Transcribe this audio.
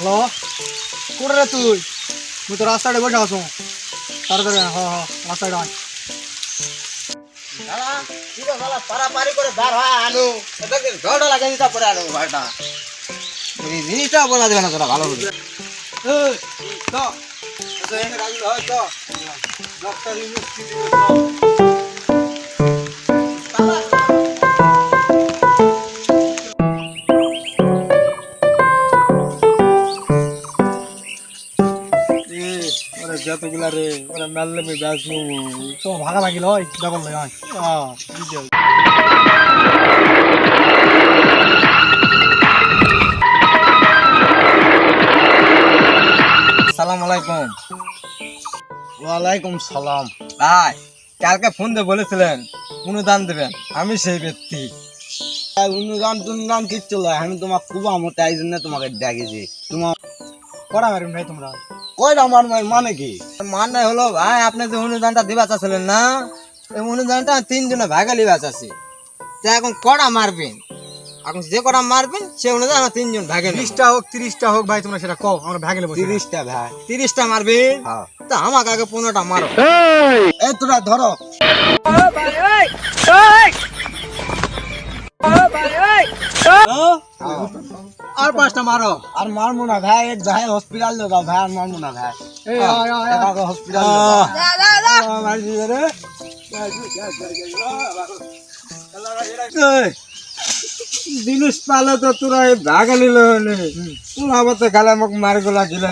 Hello? কোথায় রে তুই? মুই তো রাস্তাটা বসে আসো তাড়াতাড়ি হ হ রাস্তাটা আয়। দাদা কি তো শালা পারাপারি করে বার হয় আনু এটাকে ঝড় লাগে দিতা পরে আনু ভাইটা? এই জিনিসটা বলা দেবে না তোরা ভালো করে। এই তো তো এনে রাজি হয় তো ডক্টর ইউনিভার্সিটি যতগুলা রে ওরে মেললে মে ব্যাসমু তো ভাগাভাগি লয় ডাবল লয় আয়। হ্যাঁ বুঝছি সালাম আলাইকুম। ওয়ালাইকুম সালাম। ভাই কালকে ফোন দিয়ে বলেছিলেন অনুদান দেবেন। আমি সেই ব্যক্তি। অনুদান টুনুদান কিচ্ছু নয় আমি তোমার খুব আমার তাই জন্য তোমাকে দেখেছি। তোমার করা মারিম ভাই তোমরা। কয়টা আমার মানে কি? মানে হলো ভাই আপনি যে অনুদানটা দিবা চাচ্ছিলেন না এই অনুদানটা তিনজনে ভাগালি বাঁচাছি তা এখন কটা মারবেন? এখন যে কটা মারবেন সে অনুদান আমরা তিনজন ভাগে নেব। বিশটা হোক তিরিশটা হোক ভাই তোমরা সেটা কও আমরা ভাগলে বসে তিরিশটা ভাই। তিরিশটা মারবেন? তা আমাকে আগে পনেরোটা মারো। এই! তোরা ধরো। আর পাঁচটা মারো। আর মারমু না ভাই এক ভাই হসপিটাল লে যাও ভাই আর মারমু না ভাই। এই আয় আয় আয়। হসপিটাল মারছি রে। জিনিস পালে তো তোরা এই ভাগে নিল তোরা আবার তো গালে মোক মার গোলা আগলা